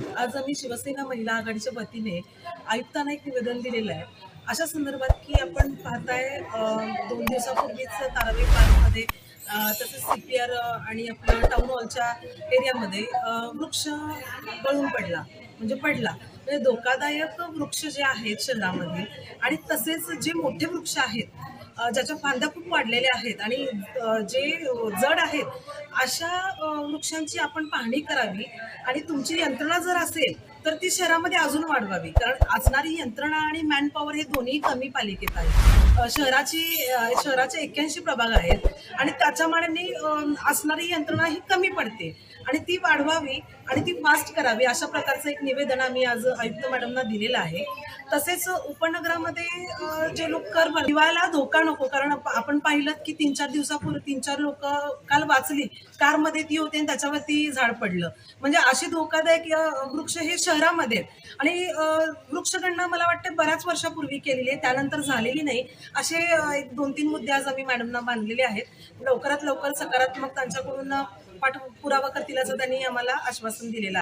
आज आम्ही शिवसेना महिला आघाडीच्या वतीने आयुक्तांना एक निवेदन दिलेलं आहे. अशा संदर्भात की आपण पाहताय दोन दिवसापूर्वीच तारावी पार्कमध्ये तसेच सी पी आर आणि आपल्या टाऊन हॉलच्या एरियामध्ये वृक्ष गळून पडला. म्हणजे पडला. म्हणजे धोकादायक वृक्ष जे आहेत शहरामध्ये आणि तसेच जे मोठे वृक्ष आहेत ज्याच्या फांद्या खूप वाढलेल्या आहेत आणि जे जड आहेत अशा वृक्षांची आपण पाहणी करावी. आणि तुमची यंत्रणा जर असेल तर ती शहरामध्ये अजून वाढवावी. कारण असणारी यंत्रणा आणि मॅन पॉवर हे दोन्ही कमी पालिकेत आहे शहराची शहराचे एक्क्याऐंशी प्रभाग आहेत आणि त्याच्या मानाने असणारी यंत्रणा ही कमी पडते. आणि ती वाढवावी आणि ती फास्ट करावी अशा प्रकारचं एक निवेदन आम्ही आज आयुक्त मॅडमना दिलेलं आहे. तसेच उपनगरामध्ये जे लोक कर भर- धोका नको. कारण आपण पाहिलं की तीन चार दिवसापूर्वी तीन चार लोक काल वाचली कारमध्ये ती होते आणि त्याच्यावरती झाड पडलं. म्हणजे अशी धोकादायक वृक्ष हे शहरामध्ये आणि वृक्षगणना मला वाटतं बऱ्याच वर्षापूर्वी केलेली आहे. त्यानंतर झालेली नाही. असे एक दोन तीन मुद्दे आज आम्ही मॅडमना बांधलेले आहेत. लवकरात लवकर सकारात्मक त्यांच्याकडून पाठपुरावा करतील असं त्यांनी आम्हाला आश्वासन दिलेलं आहे.